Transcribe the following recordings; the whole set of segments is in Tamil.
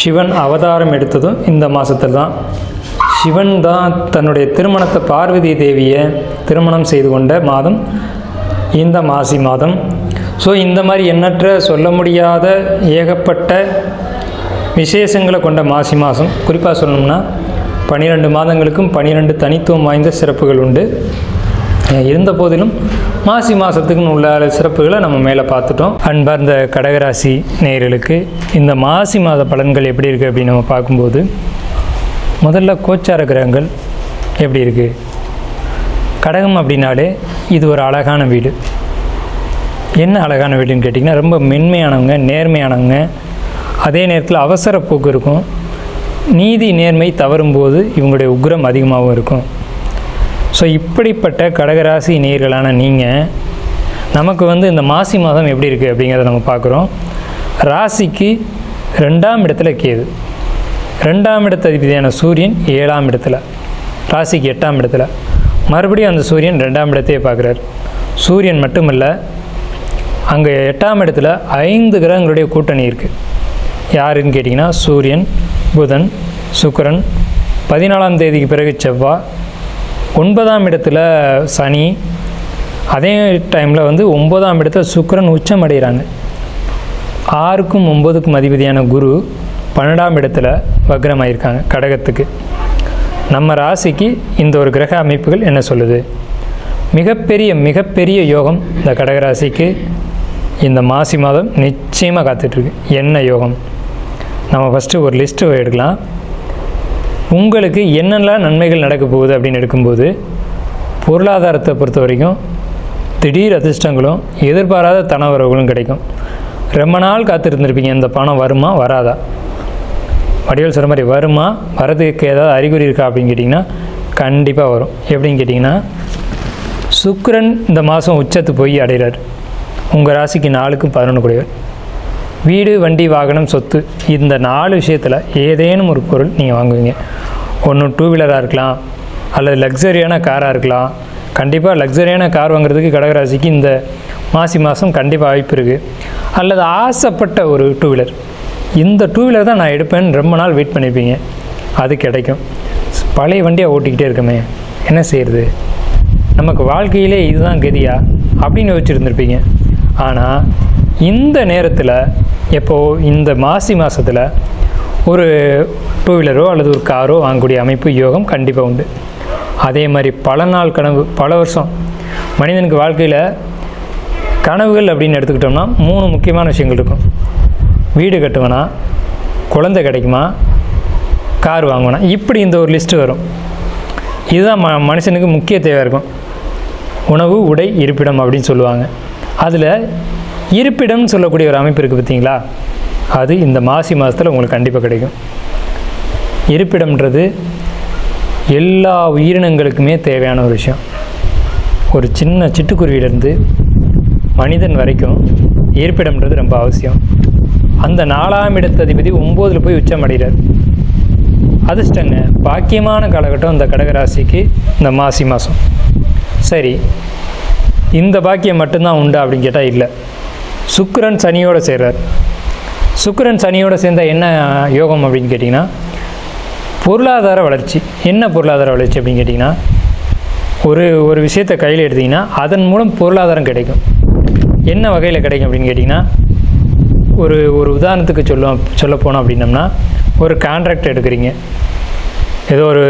சிவன் அவதாரம் எடுத்ததும் இந்த மாதத்தில் தான். சிவன் தான் தன்னுடைய திருமணத்தை பார்வதி தேவியை திருமணம் செய்து கொண்ட மாதம் இந்த மாசி மாதம். ஸோ இந்த மாதிரி எண்ணற்ற சொல்ல முடியாத ஏகப்பட்ட விசேஷங்களை கொண்ட மாசி மாதம். குறிப்பாக சொல்லணும்னா பன்னிரெண்டு மாதங்களுக்கும் பன்னிரெண்டு தனித்துவம் வாய்ந்த சிறப்புகள் உண்டு. இருந்த போதிலும் மாசி மாதத்துக்குன்னு உள்ள சிறப்புகளை நம்ம மேலே பார்த்துட்டோம். அன்பார்ந்த கடகராசி நேயர்களுக்கு இந்த மாசி மாத பலன்கள் எப்படி இருக்குது அப்படின்னு நம்ம பார்க்கும்போது முதல்ல கோச்சார கிரகங்கள் எப்படி இருக்குது கடகம் அப்படின்னாலே இது ஒரு அழகான வீடு. என்ன அழகான வீடுன்னு கேட்டிங்கன்னா ரொம்ப மென்மையானவங்க நேர்மையானவங்க. அதே நேரத்தில் அவசர போக்கு இருக்கும். நீதி நேர்மை தவறும்போது இவங்களுடைய உக்ரம் அதிகமாகவும் இருக்கும். ஸோ இப்படிப்பட்ட கடகராசி நேர்களான நீங்கள் நமக்கு வந்து இந்த மாசி மாதம் எப்படி இருக்குது அப்படிங்கிறத நம்ம பார்க்குறோம். ராசிக்கு ரெண்டாம் இடத்துல கேது. ரெண்டாம் இடத்த அதிபதியான சூரியன் ஏழாம் இடத்துல. ராசிக்கு எட்டாம் இடத்துல. மறுபடியும் அந்த சூரியன் ரெண்டாம் இடத்தையே பார்க்குறாரு. சூரியன் மட்டுமல்ல அங்கே எட்டாம் இடத்துல ஐந்து கிரகங்களுடைய கூட்டணி இருக்குது யாருன்னு கேட்டிங்கன்னா சூரியன் புதன் சுக்கரன். பதினாலாம் தேதிக்கு பிறகு செவ்வாய் ஒன்பதாம் இடத்துல சனி அதே டைமில் வந்து ஒன்பதாம் இடத்துல சுக்கரன் உச்சம் அடைகிறாங்க. ஆறுக்கும் ஒம்பதுக்கும் அதிபதியான குரு பன்னெண்டாம் இடத்துல வக்ரமாயிருக்காங்க கடகத்துக்கு. நம்ம ராசிக்கு இந்த ஒரு கிரக அமைப்புகள் என்ன சொல்லுது? மிகப்பெரிய மிகப்பெரிய யோகம் இந்த கடகராசிக்கு இந்த மாசி மாதம் நிச்சயமாக காத்துட்ருக்கு என்ன யோகம்? நம்ம ஃபஸ்ட்டு ஒரு லிஸ்ட்டு எடுக்கலாம். உங்களுக்கு என்னெல்லாம் நன்மைகள் நடக்க போகுது அப்படின்னு எடுக்கும்போது பொருளாதாரத்தை பொறுத்த வரைக்கும் திடீர் அதிர்ஷ்டங்களும் எதிர்பாராத தனவரவுகளும் கிடைக்கும். ரொம்ப நாள் காத்திருந்திருப்பீங்க இந்த பணம் வருமா வராதா? வடிவல் சொல்கிற மாதிரி வருமா வரதுக்கு ஏதாவது அறிகுறி இருக்கா அப்படின்னு கேட்டிங்கன்னா கண்டிப்பாக வரும். எப்படின்னு கேட்டிங்கன்னா சுக்கரன் இந்த மாதம் உச்சத்து போய் அடைகிறார். உங்கள் ராசிக்கு நாளுக்கும் பதினொன்று கூடியவர் வீடு வண்டி வாகனம் சொத்து இந்த நாலு விஷயத்தில் ஏதேனும் ஒரு பொருள் நீங்கள் வாங்குவீங்க. ஒன்று டூ வீலராக இருக்கலாம் அல்லது லக்ஸரியான காராக இருக்கலாம். கண்டிப்பாக லக்ஸரியான கார் வாங்குறதுக்கு கடகராசிக்கு இந்த மாசி மாதம் கண்டிப்பாக வாய்ப்பு இருக்குது அல்லது ஆசைப்பட்ட ஒரு டூ வீலர் இந்த டூ வீலர் தான் நான் எடுப்பேன்னு ரொம்ப நாள் வெயிட் பண்ணியிருப்பீங்க அது கிடைக்கும். பழைய வண்டியாக ஓட்டிக்கிட்டே இருக்கமே என்ன செய்யறது? நமக்கு வாழ்க்கையிலே இதுதான் கதியா? அப்படின்னு யோசிச்சுருந்துருப்பீங்க ஆனால் இந்த நேரத்தில் எப்போது இந்த மாசி மாதத்தில் ஒரு டூ வீலரோ அல்லது ஒரு காரோ வாங்கக்கூடிய அமைப்பு யோகம் கண்டிப்பாக உண்டு. அதே மாதிரி பல நாள் கனவு பல வருஷம் மனிதனுக்கு வாழ்க்கையில் கனவுகள் அப்படின்னு எடுத்துக்கிட்டோம்னா மூணு முக்கியமான விஷயங்கள் இருக்கும். வீடு கட்டுவேனா குழந்தை கிடைக்குமா கார் வாங்குவேனா இப்படி இந்த ஒரு லிஸ்ட்டு வரும். இதுதான் ம மனுஷனுக்கு முக்கிய தேவை இருக்கும். உணவு உடை இருப்பிடம் அப்படின்னு சொல்லுவாங்க. அதில் இருப்பிடம்னு சொல்லக்கூடிய ஒரு அமைப்பு இருக்குது பார்த்தீங்களா? அது இந்த மாசி மாதத்தில் உங்களுக்கு கண்டிப்பாக கிடைக்கும். இருப்பிடம்ன்றது எல்லா உயிரினங்களுக்குமே தேவையான ஒரு விஷயம். ஒரு சின்ன சிட்டுக்குருவியிலேருந்து மனிதன் வரைக்கும் இருப்பிடம்ன்றது ரொம்ப அவசியம். அந்த நாலாம் இடத்ததிபதி ஒம்போதில் போய் உச்சம் அடைகிறார். அதிர்ஷ்டங்க பாக்கியமான காலகட்டம் இந்த கடகராசிக்கு இந்த மாசி மாதம் சரி இந்த பாக்கியம் மட்டும்தான் உண்டா அப்படின்னு கேட்டால் இல்லை. சுக்கரன் சனியோடு சேர்றார். சுக்கரன் சனியோடு சேர்ந்தால் என்ன யோகம் அப்படின்னு கேட்டிங்கன்னா பொருளாதார வளர்ச்சி. என்ன பொருளாதார வளர்ச்சி அப்படின்னு கேட்டிங்கன்னா ஒரு ஒரு விஷயத்தை கையில் எடுத்திங்கன்னா அதன் மூலம் பொருளாதாரம் கிடைக்கும். என்ன வகையில் கிடைக்கும் அப்படின்னு கேட்டிங்கன்னா ஒரு ஒரு உதாரணத்துக்கு சொல்ல சொல்ல போனோம் அப்படின்னம்னா ஒரு கான்ட்ராக்ட் எடுக்கிறீங்க. ஏதோ ஒரு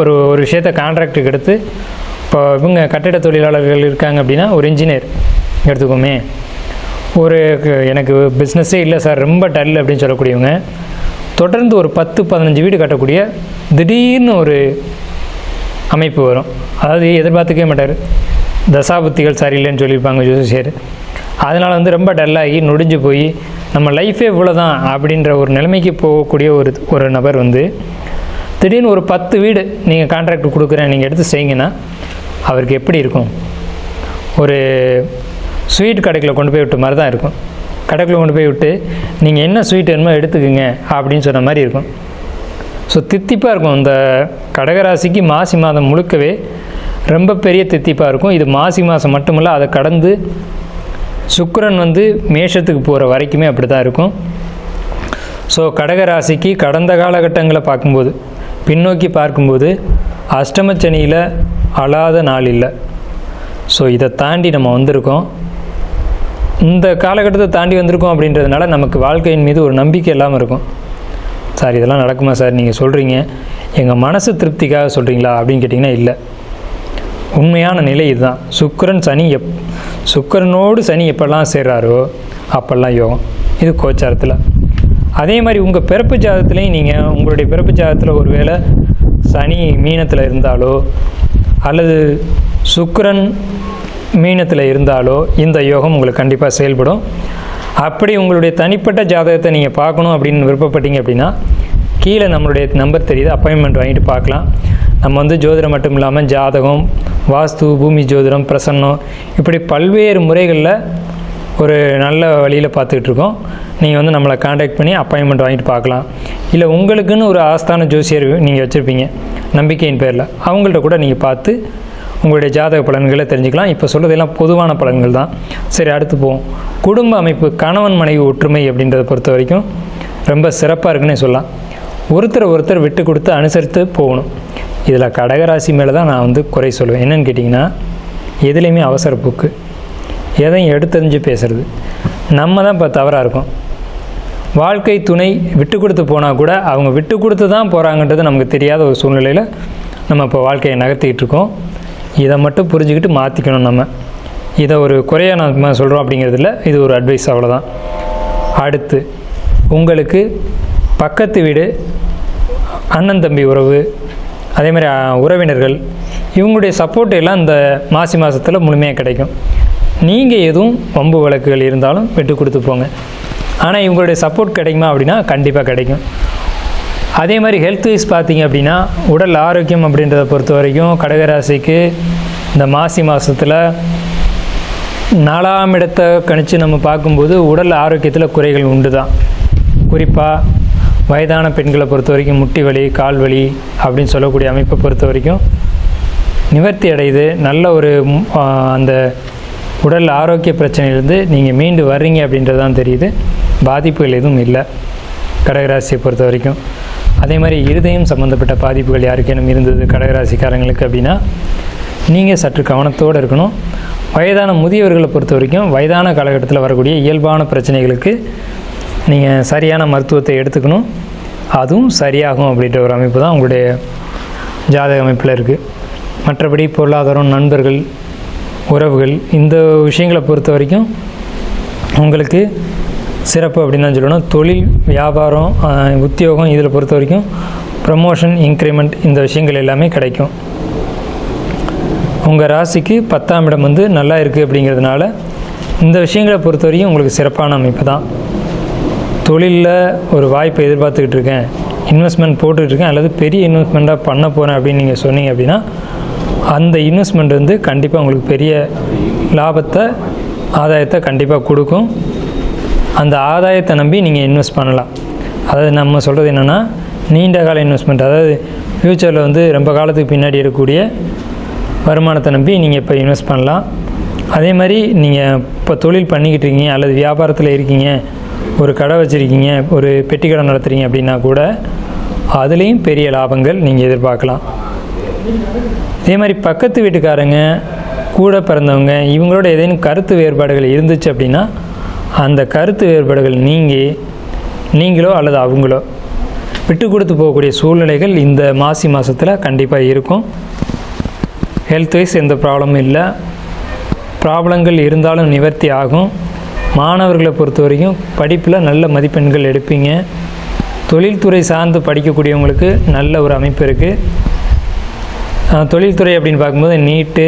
ஒரு ஒரு விஷயத்தை கான்ட்ராக்டுக்கு எடுத்து இப்போ இவங்க கட்டிட தொழிலாளர்கள் இருக்காங்க அப்படின்னா ஒரு இன்ஜினியர் எடுத்துக்கோமே. ஒரு எனக்கு பிஸ்னஸே இல்லை சார் ரொம்ப டல் அப்படின்னு சொல்லக்கூடியவங்க தொடர்ந்து ஒரு பத்து பதினஞ்சு வீடு கட்டக்கூடிய திடீர்னு ஒரு அமைப்பு வரும். அதாவது எதிர்பார்த்துக்கவே மாட்டார். தசாபுத்திகள் சரியில்லைன்னு சொல்லியிருப்பாங்க ஜோசியர். அதனால் வந்து ரொம்ப டல்லாகி நொடிஞ்சு போய் நம்ம லைஃபே இவ்வளோதான் அப்படின்ற ஒரு நிலைமைக்கு போகக்கூடிய ஒரு ஒரு நபர் வந்து திடீர்னு ஒரு பத்து வீடு நீங்கள் கான்ட்ராக்ட் கொடுக்குறேன் நீங்கள் எடுத்து செய்யுங்கன்னா அவருக்கு எப்படி இருக்கும்? ஒரு ஸ்வீட் கடைக்குள்ள கொண்டு போய் விட்ட மாதிரி தான் இருக்கும். கடைக்குள்ளே கொண்டு போய் விட்டு நீங்கள் என்ன ஸ்வீட் வேணுமோ எடுத்துக்கோங்க அப்படின்னு சொன்ன மாதிரி இருக்கும். ஸோ தித்திப்பாக இருக்கும். இந்த கடகராசிக்கு மாசி மாதம் முழுக்கவே ரொம்ப பெரிய தித்திப்பாக இருக்கும். இது மாசி மாதம் மட்டுமல்ல அதை கடந்து சுக்கரன் வந்து மேஷத்துக்கு போகிற வரைக்குமே அப்படி தான் இருக்கும். ஸோ கடகராசிக்கு கடந்த காலகட்டங்களை பார்க்கும்போது பின்னோக்கி பார்க்கும்போது அஷ்டமச்சனியில் அழாத நாள் இல்லை. ஸோ இதை தாண்டி நம்ம வந்திருக்கோம். இந்த காலகட்டத்தை தாண்டி வந்திருக்கோம் அப்படின்றதுனால நமக்கு வாழ்க்கையின் மீது ஒரு நம்பிக்கை இல்லாமல் இருக்கும். சார் இதெல்லாம் நடக்குமா சார்? நீங்கள் சொல்கிறீங்க எங்கள் மனசு திருப்திக்காக சொல்கிறீங்களா அப்படின்னு கேட்டிங்கன்னா இல்லை. உண்மையான நிலை இதுதான். சுக்கரன் சனி எப் சுக்கரனோடு சனி எப்பெல்லாம் சேர்றாரோ அப்பெல்லாம் யோகம். இது கோச்சாரத்தில். அதே மாதிரி உங்கள் பிறப்பு ஜாதத்துலேயும் நீங்கள் உங்களுடைய பிறப்பு ஜாதத்தில் ஒருவேளை சனி மீனத்தில் இருந்தாலோ அல்லது சுக்கரன் மீனத்தில் இருந்தாலோ இந்த யோகம் உங்களுக்கு கண்டிப்பாக செயல்படும். அப்படி உங்களுடைய தனிப்பட்ட ஜாதகத்தை நீங்கள் பார்க்கணும் அப்படின்னு விருப்பப்பட்டீங்க அப்படின்னா கீழே நம்மளுடைய நம்பர் தெரியுது அப்பாயின்மெண்ட் வாங்கிட்டு பார்க்கலாம். நம்ம வந்து ஜோதிடம் மட்டும் இல்லாமல் ஜாதகம் வாஸ்து பூமி ஜோதிடம் பிரசன்னம் இப்படி பல்வேறு முறைகளில் ஒரு நல்ல வழியில் பார்த்துக்கிட்டு இருக்கோம். நீங்கள் வந்து நம்மளை காண்டாக்ட் பண்ணி அப்பாயின்மெண்ட் வாங்கிட்டு பார்க்கலாம். இல்லை உங்களுக்குன்னு ஒரு ஆஸ்தான ஜோசியர் நீங்கள் வச்சுருப்பீங்க நம்பிக்கையின் பேரில். அவங்கள்ட்ட கூட நீங்கள் பார்த்து உங்களுடைய ஜாதக பலன்களை தெரிஞ்சுக்கலாம். இப்போ சொல்கிறதெல்லாம் பொதுவான பலன்கள் தான். சரி அடுத்து போவோம். குடும்ப அமைப்பு கணவன் மனைவி ஒற்றுமை அப்படின்றத பொறுத்த வரைக்கும் ரொம்ப சிறப்பாக இருக்குன்னே சொல்லலாம். ஒருத்தர் ஒருத்தர் விட்டு கொடுத்து அனுசரித்து போகணும். இதில் கடகராசி மேலே தான் நான் வந்து குறை சொல்லுவேன் என்னன்னு கேட்டிங்கன்னா எதுலேயுமே அவசர போக்கு. எதையும் எடுத்தறிஞ்சு பேசுகிறது நம்ம தான் இப்போ தவறாக இருக்கோம். வாழ்க்கை துணை விட்டு கொடுத்து போனால் கூட அவங்க விட்டு கொடுத்து தான் போகிறாங்கன்றது நமக்கு தெரியாத ஒரு சூழ்நிலையில் நம்ம இப்போ வாழ்க்கையை நகர்த்திக்கிட்டு இருக்கோம். இதை மட்டும் புரிஞ்சுக்கிட்டு மாற்றிக்கணும் நம்ம. இதை ஒரு குறையாக நம்ம சொல்கிறோம் அப்படிங்கிறதுல இது ஒரு அட்வைஸ் அவ்வளோதான் அடுத்து உங்களுக்கு பக்கத்து வீடு அண்ணன் தம்பி உறவு அதே மாதிரி உறவினர்கள் இவங்களுடைய சப்போர்ட் எல்லாம் இந்த மாசி மாதத்தில் முழுமையாக கிடைக்கும். நீங்கள் எதுவும் வம்பு வழக்குகள் இருந்தாலும் விட்டு கொடுத்து போங்க. ஆனால் இவங்களுடைய சப்போர்ட் கிடைக்குமா அப்படின்னா கண்டிப்பாக கிடைக்கும். அதே மாதிரி ஹெல்த் வைஸ் பார்த்தீங்க அப்படின்னா உடல் ஆரோக்கியம் அப்படின்றத பொறுத்த வரைக்கும் கடகராசிக்கு இந்த மாசி மாதத்தில் நாலாம் இடத்தை கணித்து நம்ம பார்க்கும்போது உடல் ஆரோக்கியத்தில் குறைகள் உண்டு தான் குறிப்பாக வயதான பெண்களை பொறுத்த வரைக்கும் முட்டி வலி கால் வலி அப்படின்னு சொல்லக்கூடிய அமைப்பை பொறுத்த வரைக்கும் நிவர்த்தி அடையுது. நல்ல ஒரு அந்த உடல் ஆரோக்கிய பிரச்சனையிலேருந்து நீங்கள் மீண்டு வர்றீங்க அப்படின்றது தான் தெரியுது. பாதிப்புகள் எதுவும் இல்லை. கடகராசியை பொறுத்த வரைக்கும். அதே மாதிரி இருதயம் சம்மந்தப்பட்ட பாதிப்புகள் யாருக்கேனும் இருந்தது கடகராசிக்காரங்களுக்கு அப்படின்னா நீங்கள் சற்று கவனத்தோடு இருக்கணும். வயதான முதியவர்களை பொறுத்த வரைக்கும் வயதான காலகட்டத்தில் வரக்கூடிய இயல்பான பிரச்சனைகளுக்கு நீங்கள் சரியான மருத்துவத்தை எடுத்துக்கணும். அதுவும் சரியாகும் அப்படின்ற ஒரு அமைப்பு தான் உங்களுடைய ஜாதக அமைப்பில் இருக்குது மற்றபடி பொருளாதாரம் நண்பர்கள் உறவுகள் இந்த விஷயங்களை பொறுத்த வரைக்கும் உங்களுக்கு சிறப்பு அப்படின்னு தான் சொல்லணும். தொழில் வியாபாரம் உத்தியோகம் இதில் பொறுத்த வரைக்கும் ப்ரமோஷன் இன்க்ரிமெண்ட் இந்த விஷயங்கள் எல்லாமே கிடைக்கும். உங்கள் ராசிக்கு பத்தாம் இடம் வந்து நல்லா இருக்குது அப்படிங்கிறதுனால இந்த விஷயங்களை பொறுத்த வரைக்கும் உங்களுக்கு சிறப்பான அமைப்பு தான். தொழிலில் ஒரு வாய்ப்பை எதிர்பார்த்துக்கிட்டு இருக்கேன். இன்வெஸ்ட்மெண்ட் போட்டுக்கிட்டு இருக்கேன். அல்லது பெரிய இன்வெஸ்ட்மெண்ட்டாக பண்ண போகிறேன் அப்படின்னு நீங்கள் சொன்னீங்க அப்படின்னா அந்த இன்வெஸ்ட்மெண்ட் வந்து கண்டிப்பாக உங்களுக்கு பெரிய லாபத்தை ஆதாயத்தை கண்டிப்பாக கொடுக்கும். அந்த ஆதாயத்தை நம்பி நீங்கள் இன்வெஸ்ட் பண்ணலாம். அதாவது நம்ம சொல்கிறது என்னென்னா நீண்ட கால இன்வெஸ்ட்மெண்ட். அதாவது ஃப்யூச்சரில் வந்து ரொம்ப காலத்துக்கு பின்னாடி இருக்கக்கூடிய வருமானத்தை நம்பி நீங்கள் இப்போ இன்வெஸ்ட் பண்ணலாம். அதே மாதிரி நீங்கள் இப்போ தொழில் பண்ணிக்கிட்டு இருக்கீங்க அல்லது வியாபாரத்தில் இருக்கீங்க ஒரு கடை வச்சுருக்கீங்க ஒரு பெட்டி கடை நடத்துகிறீங்க அப்படின்னா கூட அதுலேயும் பெரிய லாபங்கள் நீங்கள் எதிர்பார்க்கலாம். இதே மாதிரி பக்கத்து வீட்டுக்காரங்க கூட பிறந்தவங்க இவங்களோட ஏதேனும் கருத்து வேறுபாடுகள் இருந்துச்சு அப்படின்னா அந்த கருத்து வேறுபாடுகள் நீங்கி நீங்களோ அல்லது அவங்களோ விட்டு கொடுத்து போகக்கூடிய சூழ்நிலைகள் இந்த மாசி மாதத்தில் கண்டிப்பாக இருக்கும். ஹெல்த் வைஸ் எந்த ப்ராப்ளமும் இல்லை. ப்ராப்ளங்கள் இருந்தாலும் நிவர்த்தி ஆகும். மாணவர்களை பொறுத்த வரைக்கும் படிப்பில் நல்ல மதிப்பெண்கள் எடுப்பீங்க. தொழில்துறை சார்ந்து படிக்கக்கூடியவங்களுக்கு நல்ல ஒரு அமைப்பு இருக்குது தொழில்துறை அப்படின்னு பார்க்கும்போது நீட்டு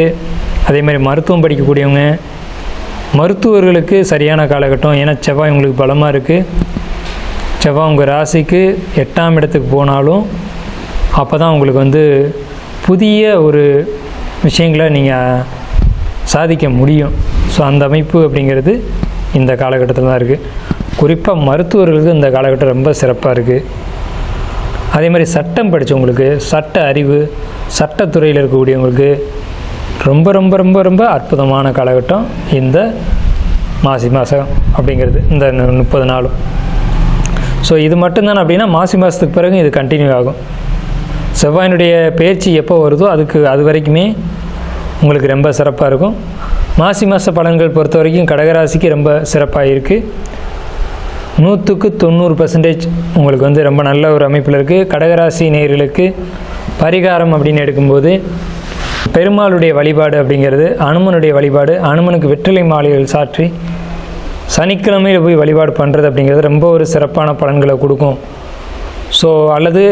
அதே மாதிரி மருத்துவம் படிக்கக்கூடியவங்க மருத்துவர்களுக்கு சரியான காலகட்டம். ஏன்னா செவ்வாய் உங்களுக்கு பலமாக இருக்குது செவ்வாய் உங்கள் ராசிக்கு எட்டாம் இடத்துக்கு போனாலும் அப்போ தான் உங்களுக்கு வந்து புதிய ஒரு விஷயங்களை நீங்கள் சாதிக்க முடியும். ஸோ அந்த அமைப்பு அப்படிங்கிறது இந்த காலகட்டத்தில் தான் இருக்குது குறிப்பாக மருத்துவர்களுக்கு இந்த காலகட்டம் ரொம்ப சிறப்பாக இருக்குது அதே மாதிரி சட்டம் படித்தவங்களுக்கு சட்ட அறிவு சட்டத்துறையில் இருக்கக்கூடியவங்களுக்கு ரொம்ப ரொம்ப ரொம்ப ரொம்ப அற்புதமான காலகட்டம் இந்த மாசி மாதம் அப்படிங்கிறது இந்த முப்பது நாளும். ஸோ இது மட்டும்தான் அப்படின்னா மாசி மாதத்துக்கு பிறகு இது கண்டினியூ ஆகும். செவ்வாயினுடைய பயிற்சி எப்போ வருதோ அதுக்கு அது வரைக்குமே உங்களுக்கு ரொம்ப சிறப்பாக இருக்கும். மாசி மாத பலன்கள் பொறுத்த வரைக்கும் கடகராசிக்கு ரொம்ப சிறப்பாக இருக்குது நூற்றுக்கு தொண்ணூறு பர்சன்டேஜ் உங்களுக்கு வந்து ரொம்ப நல்ல ஒரு அமைப்பில் இருக்குது கடகராசி நேர்களுக்கு பரிகாரம் அப்படின்னு எடுக்கும்போது பெருமாளுடைய வழிபாடு அப்படிங்கிறது அனுமனுடைய வழிபாடு அனுமனுக்கு வெற்றிலை மாலைகள் சாற்றி சனிக்கிழமையில் போய் வழிபாடு பண்ணுறது அப்படிங்கிறது ரொம்ப ஒரு சிறப்பான பலன்களை கொடுக்கும். ஸோ அல்லது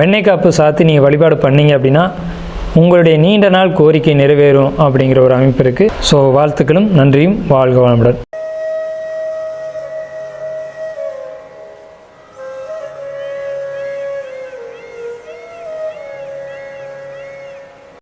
வெண்ணெய் காப்பு சாத்தி நீங்கள் வழிபாடு பண்ணீங்க அப்படின்னா உங்களுடைய நீண்ட நாள் கோரிக்கை நிறைவேறும் அப்படிங்கிற ஒரு அமைப்பு இருக்குது ஸோ வாழ்த்துக்களும் நன்றியும் வாழ்க வளமுடன்.